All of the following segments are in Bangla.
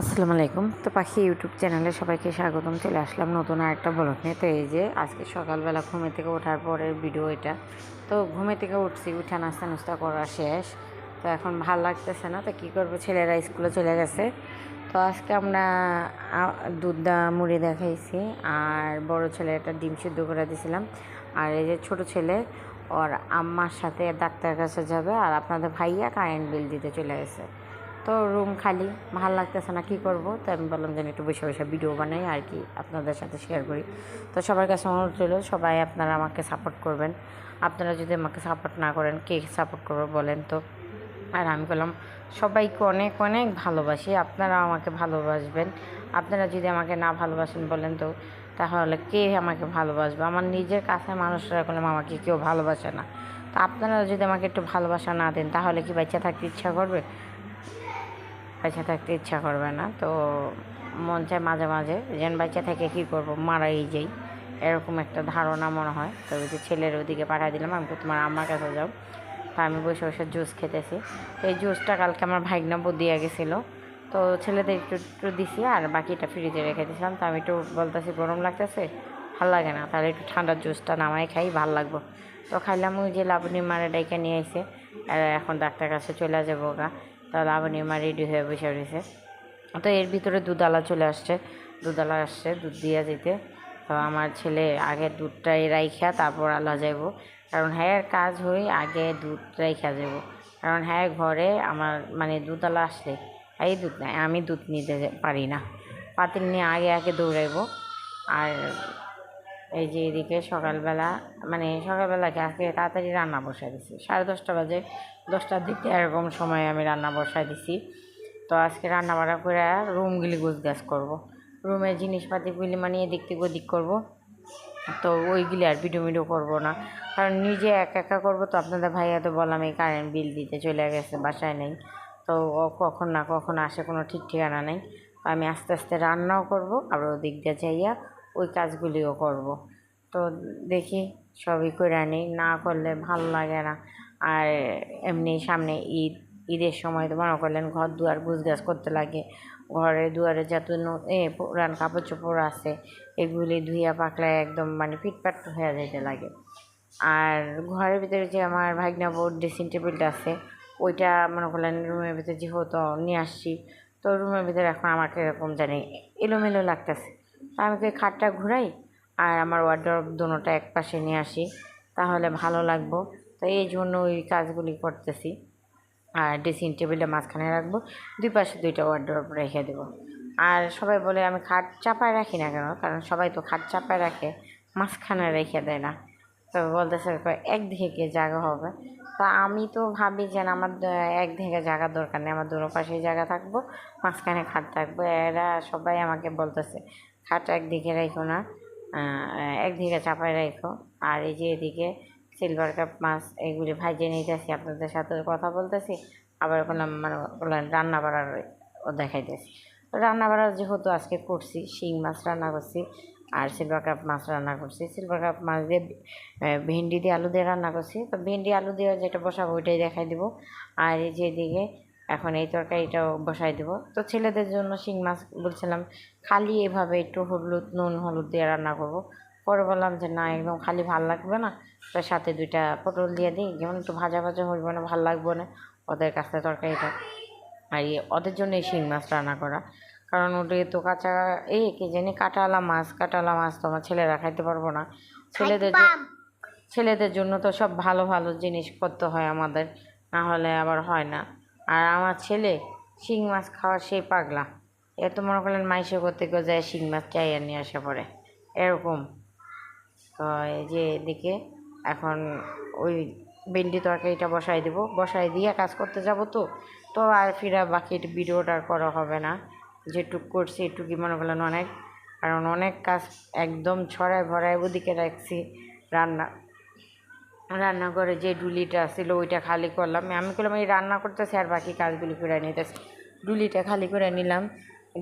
আসসালামু আলাইকুম। তো পাখি ইউটিউব চ্যানেলে সবাইকে স্বাগতম। চলে আসলাম নতুন আরেকটা ব্লগ নিয়ে। তো এই যে আজকে সকালবেলা ঘুমে থেকে ওঠার পরের ভিডিও এটা। তো ঘুমে থেকে উঠছি, উঠে নাস্তা নাস্তা করা শেষ। তো এখন ভালো লাগতেছে না, তো কী করব? ছেলেরা স্কুলে চলে গেছে। তো আজকে আমরা দুধ মুড়ি দেখাইছি আর বড় ছেলে একটা ডিম সিদ্ধ করে দিয়েছিলাম আর এই যে ছোট ছেলে, ওর আম্মার সাথে ডাক্তার কাছে যাবে আর আপনাদের ভাইয়া কারেন্ট বিল দিতে চলে গেছে। তো রুম খালি, ভালো লাগতেছে না, কী করব? তো আমি বললাম যে একটু বসে বসে ভিডিও বানাই আর কি আপনাদের সাথে শেয়ার করি। তো সবার কাছে অনুরোধ রইল, সবাই আপনারা আমাকে সাপোর্ট করবেন। আপনারা যদি আমাকে সাপোর্ট না করেন, কে সাপোর্ট করবে বলেন তো? আর আমি বললাম, সবাইকে অনেক অনেক ভালোবাসি আপনারা আমাকে ভালোবাসবেন। আপনারা যদি আমাকে না ভালোবাসেন বলেন তো, তাহলে কে আমাকে ভালোবাসবে? আমার নিজের কাছে মানুষরা করলাম আমাকে কেউ ভালোবাসে না। তো আপনারা যদি আমাকে একটু ভালোবাসা না দেন, তাহলে কি বাচ্চা থাকতে ইচ্ছা করবে? বাচ্চা থাকতে ইচ্ছা করবে না, তো মন চায় মাঝে মাঝে যেন বাচ্চা থেকে কী করব, মারাই যাই, এরকম একটা ধারণা মনে হয়। তো ওই যে ছেলের ওদিকে পাঠিয়ে দিলাম, আমি তোমার আমার কাছে যাও। তা আমি বসে বসে জুস খেতেছি। তো এই জুসটা কালকে আমার ভাইগনা দিয়ে গেছিল তো ছেলেদের একটু একটু দিছি আর বাকিটা ফ্রিজে রেখে দিয়েছিলাম তো আমি একটু বলতেছি, গরম লাগতেছে? ভালো লাগে না। তাহলে একটু ঠান্ডার জুসটা নামাই খাই, ভালো লাগবো। তো খাইলাম, ওই যে লাবণী মারে ডাইকে নিয়ে এসে এখন ডাক্তার কাছে চলে যাব গা। তো লাবণী মা রেডি হয়ে বসে রয়েছে। তো এর ভিতরে দুধালা চলে আসছে। দুধালা আসছে, দুধ দিয়ে যেতে। তো আমার ছেলে আগে দুধটাই রাইখা, তারপর আলা যাইব। কারণ হ্যাঁ কাজ হই আগে দুধ রাইখা যাব কারণ হ্যাঁ ঘরে আমার মানে দুধালা আসলে এই দুধ নাই, আমি দুধ নিতে পারি না। পাতিল নিয়ে আগে আগে দৌড়াইব। আর এই যে এদিকে সকালবেলা মানে সকালবেলাকে আজকে তাড়াতাড়ি রান্না বসাই দিছি। সাড়ে দশটা বাজে। দশটার দিকে এরকম সময় আমি রান্না বসাই দিছি। তো আজকে রান্না বাড়া করে রুমগুলি গুছ করব। রুমের জিনিসপাতিগুলি মানে এদিক থেকে ওদিক করব। তো ওইগুলি আর ভিডিও ভিডিও করব না। কারণ নিজে একা একা করব তো আপনাদের ভাইয়া তো বললাম এই কারেন্ট বিল দিতে চলে গেছে, বাসায় নেই। তো ও কখন না কখন আসে কোনো ঠিক ঠিকানা নেই। আমি আস্তে আস্তে রান্নাও করব, আবার ওদিক দিয়ে যাইয়া ওই কাজগুলিও করব। তো দেখি সবই করে আনি, না করলে ভালো লাগে না। আর এমনি সামনে ঈদ, ঈদের সময় তো মনে করলেন ঘর দুয়ার গুছগাছ করতে লাগে। ঘরে দুয়ারে যত এ পুরান কাপড় চোপড় আছে, এগুলি ধুইয়া পাকলায় একদম মানে ফিটফাট হয়ে যেতে লাগে। আর ঘরের ভিতরে যে আমার ভাগনা ড্রেসিং টেবিলটা আছে, ওইটা মনে করলেন রুমের ভিতরে যেহেতু নিয়ে আসছি, তো রুমের ভিতরে এখন আমাকে এরকম জানি এলোমেলো লাগতেছে। তা আমি কি খাটটা ঘুরাই, আর আমার ওয়ার্ড্রপ দুটোটা এক পাশে নিয়ে আসি, তাহলে ভালো লাগবো। তো এই জন্য ওই কাজগুলি করতেছি। আর ড্রেসিং টেবিলটা মাঝখানে রাখব। দুই পাশে দুইটা ওয়ার্ড্রপ রেখে দেবো। আর সবাই বলে আমি খাট চাপায় রাখি না কেন? কারণ সবাই তো খাট চাপায় রাখে, মাঝখানে রেখে দেয় না। তো বলতেছে একদিকে জায়গা হবে। তা আমি তো ভাবি যে আমার একদিকে জায়গার দরকার নেই। আমার দুটো পাশে জায়গা থাকব, মাঝখানে খাট থাকব। এরা সবাই আমাকে বলতেছে, খাট একদিকে রেখো না একদিকে চাপায় রেখো আর এই যে এদিকে সিলভার কাপ মাছ এগুলি ভাইজে নিতেছি, আপনাদের সাথে কথা বলতেছি, আবার ওখানে মানে রান্না বাড়ার দেখাইতেছি। রান্না বাড়া যেহেতু আজকে করছি, শিং মাছ রান্না করছি আর সিলভার কাপ মাছ রান্না করছি। সিলভার কাপ মাছ দিয়ে ভেন্ডি দিয়ে আলু দিয়ে রান্না করছি। তো ভেন্ডি আলু দিয়ে যেটা বসাবো ওইটাই দেখাই দিব। আর এই যে এদিকে এখন এই তরকারিটাও বসাই দেবো। তো ছেলেদের জন্য শিং মাছ বলছিলাম, খালি এভাবে একটু হলুদ, নুন, হলুদ দিয়ে রান্না করব। পরে বললাম যে না, একদম খালি ভালো লাগবে না। তার সাথে দুইটা পটল দিয়ে দিই। যেমন একটু ভাজা ভাজা হইব না ভালো লাগবে না ওদের কাছে তরকারিটা আর এই ওদের জন্য এই শিং মাছ রান্না করা। কারণ ওটা তো কাঁচা এই কি জানি কাটালা মাছ কাটালা মাছ তো আমার ছেলেরা খাইতে পারব না। ছেলেদের ছেলেদের জন্য তো সব ভালো ভালো জিনিস করতে হয় আমাদের না হলে আবার হয় না। আর আমার ছেলে শিং মাছ খাওয়ার সেই পাগলা। এ তো মনে করলেন মাইসে করতে কেউ যায় শিং মাছ চাইয়া নিয়ে আসে পরে। এরকম। তো এই যে এদিকে এখন ওই ভেন্ডি তরকারিটা বসাই দেবো। বসাই দিয়ে কাজ করতে যাব তো। তো আর ফিরা বাকি ভিডিওটা করা হবে না। যেটুক করছি এটুকুই মনে করলেন অনেক। কারণ অনেক কাজ একদম ছড়ায় ভরায় ওদিকে রাখছি রান্না। রান্নাঘরে যে ডুলিটা ছিল ওইটা খালি করলাম। আমি করলাম এই রান্না করতেছি আর বাকি কাজগুলি করে নিতেছি ডুলিটা খালি করে নিলাম।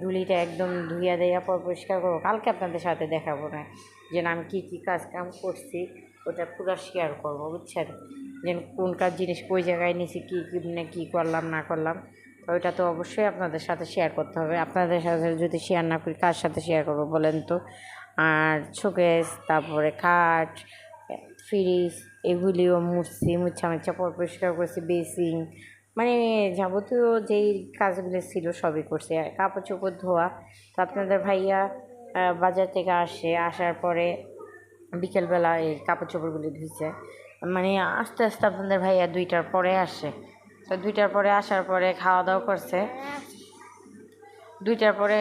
ডুলিটা একদম ধুইয়া দেওয়া পর পরিষ্কার করব। কালকে আপনাদের সাথে দেখাবো না যে আমি কী কী কাজ কাম করছি। ওটা পুরো শেয়ার করব, বুঝছেন? যে কোন কাজ জিনিস কই জায়গায় নিছি, কী কী মানে কী করলাম, না করলাম, তো ওইটা তো অবশ্যই আপনাদের সাথে শেয়ার করতে হবে। আপনাদের সাথে যদি শেয়ার না করি, কার সাথে শেয়ার করব বলেন তো? আর শোকেস তারপরে খাট ফ্রিজ এগুলিও মুছছি মুছা মুছা পর পরিষ্কার করছি বেসিং মানে যাবতীয় যেই কাজগুলো ছিল সবই করছে। কাপড় চোপড় ধোয়া, তো আপনাদের ভাইয়া বাজার থেকে আসে, আসার পরে বিকেলবেলা এই কাপড় চোপড়গুলি ধুইছে। মানে আস্তে আস্তে আপনাদের ভাইয়া দুইটার পরে আসে। তো দুইটার পরে আসার পরে খাওয়া দাওয়া করছে। দুইটার পরে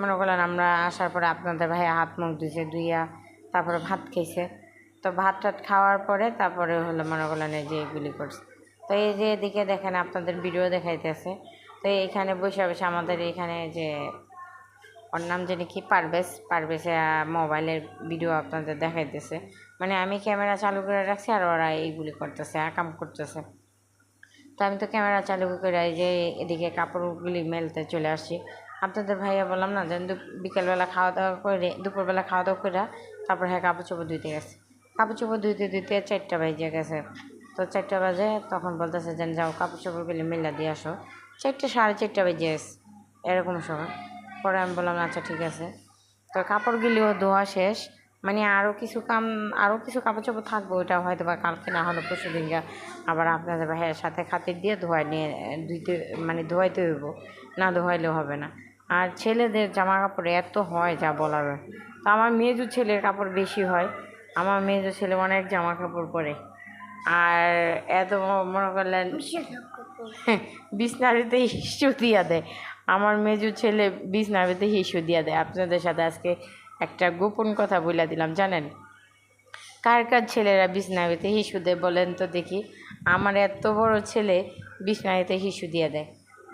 মনে করলেন আমরা আসার পরে আপনাদের ভাইয়া হাত মুখ ধুইছে, ধুইয়া তারপরে ভাত খেয়েছে তো ভাত টাত খাওয়ার পরে তারপরে হলো মনে করলেন এই যে এগুলি করছে। তো এই যে এদিকে দেখেন আপনাদের ভিডিও দেখাইতেছে। তো এইখানে বসে বসে আমাদের এখানে যে ওর নাম জানি কি, পারভেজ, পারভেজে মোবাইলের ভিডিও আপনাদের দেখাইতেছে। মানে আমি ক্যামেরা চালু করে রাখছি আর ওরা এইগুলি করতেছে কাম করতেছে। তো আমি তো ক্যামেরা চালু করে এই যে এদিকে কাপড়গুলি মেলতে চলে আসছি। আপনাদের ভাইয়া বললাম না যে বিকেলবেলা খাওয়া দাওয়া করে, দুপুরবেলা খাওয়া দাওয়া করে, তারপর হ্যাঁ কাপড় চোপড় ধুইতে গেছে। কাপড় চোপড় ধুইতে ধুইতে চারটা বাজে গেছে। তো চারটা বাজে, তখন বলতেছে যে যাও কাপড় চোপড়গুলি মেলা দিয়ে আসো। চারটে, সাড়ে চারটা বেজে গেছে, এরকম সময়। পরে আমি বললাম আচ্ছা ঠিক আছে। তো কাপড়গুলিও ধোয়া শেষ। মানে আরও কিছু কাম আরও কিছু কাপড় চোপড় থাকবে, ওইটা হয়তো বা কালকে, না হলে পরশু দিন আবার আপনাদের ভাইয়ের সাথে খাতির দিয়ে ধোয়াই নিয়ে ধুইতে মানে ধোয়াইতে হইব। না ধোয়াইলেও হবে না। আর ছেলেদের জামা কাপড় এত হয় যা বলার। তো আমার মেজু ছেলের কাপড় বেশি হয়। আমার মেজু ছেলে অনেক জামা কাপড় পরে। আর এত মনে করলেন বিছনারিতে হিসু দিয়া দেয়। আমার মেজু ছেলে বিছনারিতে হিসু দিয়া দেয়। আপনাদের সাথে আজকে একটা গোপন কথা বলে দিলাম, জানেন? কার কার ছেলেরা বিছনারিতে হিসু দেয় বলেন তো দেখি। আমার এত বড় ছেলে বিছনারিতে হিসু দিয়ে দেয়।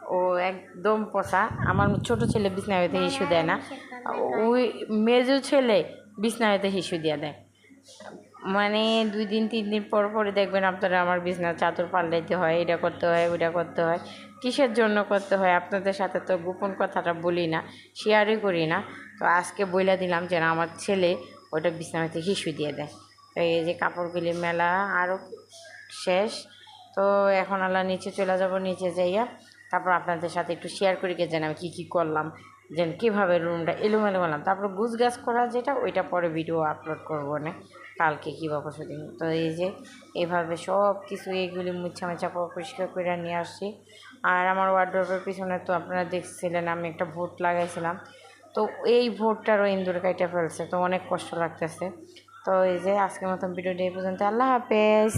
ও একদম পচা। আমার ছোট ছেলে বিছনারিতে হিসু দেয় না। ওই মেজু ছেলে বিছনারিতে হিসু দিয়ে দেয়। মানে দুই দিন, তিন দিন পর পরে দেখবেন আপনারা আমার বিছনার চাদর পাল্টাইতে হয়, এটা করতে হয়, ওইটা করতে হয়। কিসের জন্য করতে হয়? আপনাদের সাথে তো গোপন কথাটা বলি না শেয়ারই করি না। তো আজকে বইলা দিলাম যে আমার ছেলে ওটা বিছনাতে হিসু দিয়ে দেয়। তো এই যে কাপড়গুলি মেলা আরও শেষ। তো এখন আল্লাহ নিচে চলে যাব, নিচে যাইয়া তারপর আপনাদের সাথে একটু শেয়ার করি, কে যেন আমি কী কী করলাম। যেন কীভাবে রুমটা এলোমেলো করলাম। তারপর গুছ গাছ করা যেটা, ওইটা পরে ভিডিও আপলোড করব না। কালকে কী বা পরশু তো এই যে এইভাবে সব কিছু এইগুলি মুছা মুছা পরিষ্কার করে নিয়ে আসছি। আর আমার ওয়ার্ড্রোপের পিছনে তো আপনারা দেখছিলেন, আমি একটা ভোট লাগাইছিলাম। তো এই ভোটটারও ইন্দুর কাইটা ফেলছে, তো অনেক কষ্ট লাগতেছে। তো এই যে, আজকের মতন ভিডিওটা এই পর্যন্ত। আল্লাহ হাফেজ।